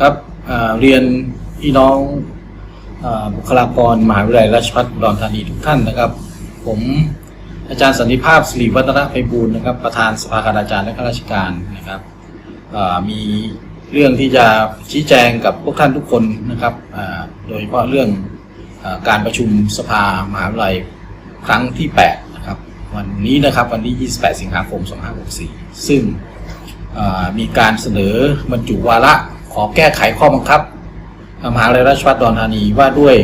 ครับเรียนพี่น้องอบุคลากรมหาวิทยาลัยราชภัฏอุดรธานีทุกท่านนะครับ ผมอาจารย์สันติภาพสิริวัฒนไพบูลย์นะครับ ประธานสภาคณาจารย์และข้าราชการนะครับมีเรื่องที่จะชี้แจงกับพวกท่านทุกคนนะครับโดยเฉพาะเรื่องอการประชุมสภามหาวิทยาลัยครั้งที่8นะครับวันนี้นะครับวันที่28 สิงหาคม 2564 ซึ่งมีการเสนอบรรจุวาระ ขอแก้ไขข้อบังคับมหาวิทยาลัยราชภัฏดอนธานีว่าด้วย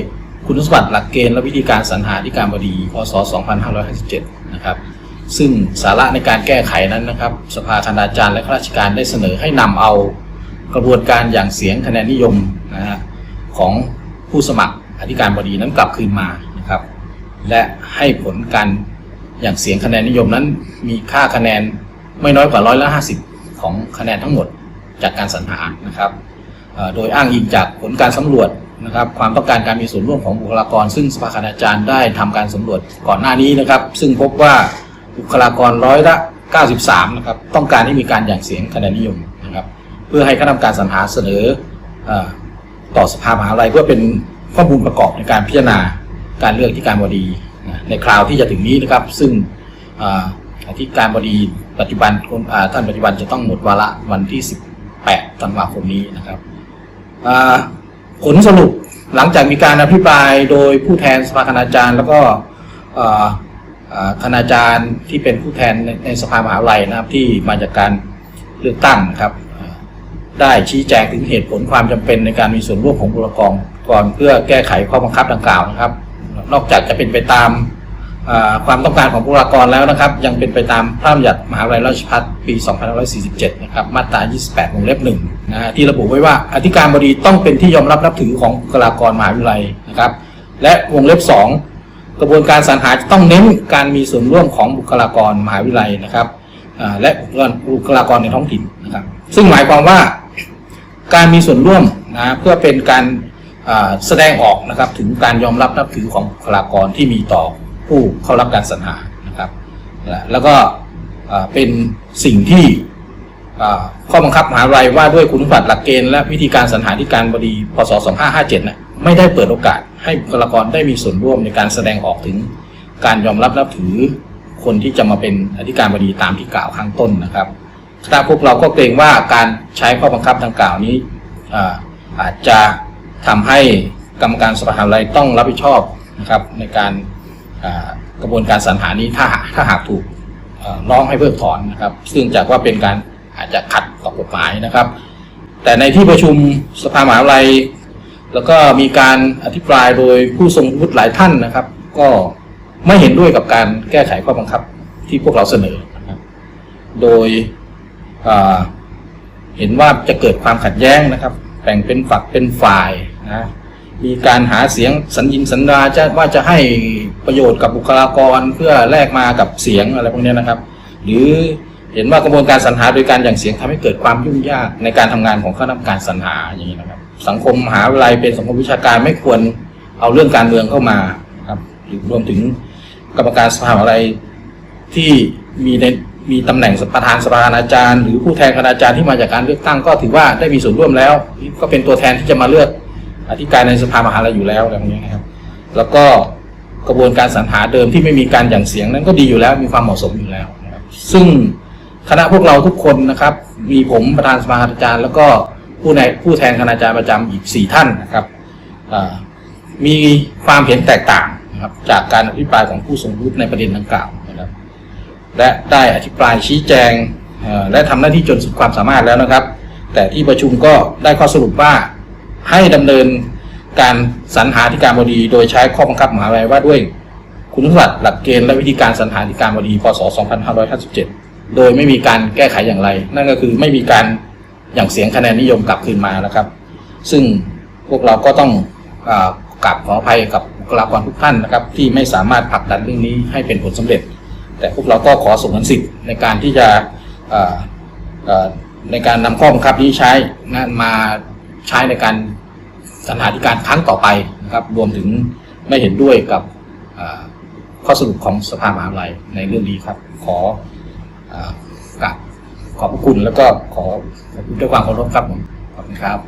คุณสมบัติหลักเกณฑ์และวิธีการสรรหาธิการบดี พศ 2557 นะครับ ซึ่งสาระในการแก้ไขนั้นนะครับ สภาคณาจารย์และข้าราชการได้เสนอให้นำเอากระบวนการอย่างเสียงคะแนนนิยมนะฮะของผู้สมัครอธิการบดีนั้นกลับคืนมานะครับ และให้ผลการอย่างเสียงคะแนนนิยมนั้นมีค่าคะแนนไม่น้อยกว่าร้อยละห้าสิบของคะแนนทั้งหมด จากการสรรหานะครับโดยอ้างอิงจากผลการสำรวจนะครับความต้องการการมีส่วนร่วมของบุคลากร ซึ่งสภาคณาจารย์ได้ทำการสำรวจก่อนหน้านี้นะครับ ซึ่งพบว่าบุคลากรร้อยละ 93 นะครับต้องการให้มีการอย่างเสียงคะแนนนิยมนะครับ เพื่อให้คณะกรรมการสรรหาเสนออต่อสภามหาลัยเพื่อเป็นข้อมูลประกอบในการพิจารณาการเลือกที่การบดีในคราวที่จะถึงนี้นะครับ ซึ่งเอ่การบดีปัจจุบันท่านปัจจุบันจะต้องหมดวาระวันที่ 8ธันวาคมนี้นะครับผลสรุปหลังจากมีการอภิปรายโดยผู้แทนสภาคณาจารย์ แล้วก็คณาจารย์ที่เป็นผู้แทนในสภามหาวิทยาลัยนะครับที่มาจากการเลือกตั้งนครับ ได้ชี้แจงถึงเหตุผลความจำเป็นในการมีส่วนร่วมของบุคลากรก่อนเพื่อแก้ไขข้อบังคับดังกล่าวนะครับ นอกจากจะเป็นไปตาม ความต้องการของบุคลากรแล้วนะครับ ยังเป็นไปตามพระราชบัญญัติมหาวิทยาลัยราชภัฏปี 2547 นะครับ มาตรา 28 วงเล็บหนึ่งนะฮะที่ระบุไว้ว่าอธิการบดีต้องเป็นที่ยอมรับนับถือของบุคลากรมหาวิทยาลัยนะครับ และวงเล็บ 2 กระบวนการสรรหาจะต้องเน้นการมีส่วนร่วมของบุคลากรมหาวิทยาลัยนะครับและบุคลากรในท้องถิ่นนะครับ ซึ่งหมายความว่าการมีส่วนร่วมนะเพื่อเป็นการแสดงออกนะครับถึงการยอมรับนับถือของบุคลากรที่มีต่อ ผู้เข้ารับการสรรหานะครับและแล้วก็เป็นสิ่งที่ข้อบังคับมหาวิทยาลัยว่าด้วยคุณสมบัติหลักเกณฑ์และวิธีการสรรหาธิการบดีพศ 2557นะไม่ได้เปิดโอกาสให้บุคลากรได้มีส่วนร่วมในการแสดงออกถึงการยอมรับนับถือคนที่จะมาเป็นอธิการบดีตามที่กล่าวข้างต้นนะครับถ้าพวกเราก็เกรงว่าการใช้ข้อบังคับดังกล่าวนี้อาจจะทำให้กรรมการสภาวิทยาลัยต้องรับผิดชอบนะครับในการ กระบวนการสรรหานี้ถ้าหากถ้าหากถูกร้องให้เพิกถอนนะครับ ซึ่งจากว่าเป็นการอาจจะขัดต่อกฎหมายนะครับ แต่ในที่ประชุมสภามหาวิทยาลัย แล้วก็มีการอธิบายโดยผู้ทรงวุฒิหลายท่านนะครับ ก็ไม่เห็นด้วยกับการแก้ไขข้อบังคับที่พวกเราเสนอนะครับโดยเห็นว่าจะเกิดความขัดแย้งนะครับแบ่งเป็นฝักเป็นฝ่ายนะ มีการหาเสียงสัญญิงสัญญาจะว่าจะให้ประโยชน์กับบุคลากรเพื่อแลกมากับเสียงอะไรพวกนี้นะครับ หรือเห็นว่ากระบวนการสรรหาโดยการอย่างเสียงทำให้เกิดความยุ่งยากในการทำงานของคณะกรรมการสรรหาอย่างนี้นะครับ สังคมมหาวิทยาลัยเป็นสังคมวิชาการไม่ควรเอาเรื่องการเมืองเข้ามาครับหรือรวมถึงกรรมการสภามหาวิทยาลัยที่มีในมีตำแหน่งประธานสภาคณาจารย์ หรือผู้แทนคณาจารย์ที่มาจากการเลือกตั้งก็ถือว่าได้มีส่วนร่วมแล้ว ก็เป็นตัวแทนที่จะมาเลือก อธิการในสภามหาลัยอยู่แล้วอะไรพวกนี้นะครับ แล้วก็กระบวนการสรรหาเดิมที่ไม่มีการหยั่งเสียงนั้นก็ดีอยู่แล้วมีความเหมาะสมอยู่แล้วนะครับซึ่งคณะพวกเราทุกคนนะครับ มีผมประธานสภาคณาจารย์ แล้วก็ผู้ในผู้แทนคณาจารย์ประจำอีกสี่ท่านนะครับมีความเห็นแตกต่างนะครับจากการอภิปรายของผู้ทรงวุฒิในประเด็นดังกล่าวนะครับและได้อธิบายชี้แจงและทำหน้าที่จนสุดความสามารถแล้วนะครับ แต่ที่ประชุมก็ได้ข้อสรุปว่า ให้ดำเนินการสรรหาธิการบดี โดยใช้ข้อบังคับหมหาวิทยาลัยว่าด้วยคุณสมบัติหลักเกณฑ์และวิธีการสรรหาธิการบดีพศ 2557 โดยไม่มีการแก้ไขอย่างไร นั่นก็คือไม่มีการอย่างเสียงคะแนนนิยมกลับคืนมานะครับ ซึ่งพวกเราก็ต้องอกราบขออภัยกับบุคลากรทุกท่านนะครับ ที่ไม่สามารถผลักดันเรื่องนี้ให้เป็นผลสำเร็จ แต่พวกเราก็ขอส่งสิทธิ์ในการที่จะในการนำข้อบังคับนี้ใช้นะมาใช้ในการ สรรหาธิการครั้งต่อไปนะครับรวมถึงไม่เห็นด้วยกับข้อสรุปของสภามหาวิทยาลัยในเรื่องนี้ครับ ขออกราบขอบพระคุณแล้วก็ขอด้วยความเคารพครับผมขอบคุณครับ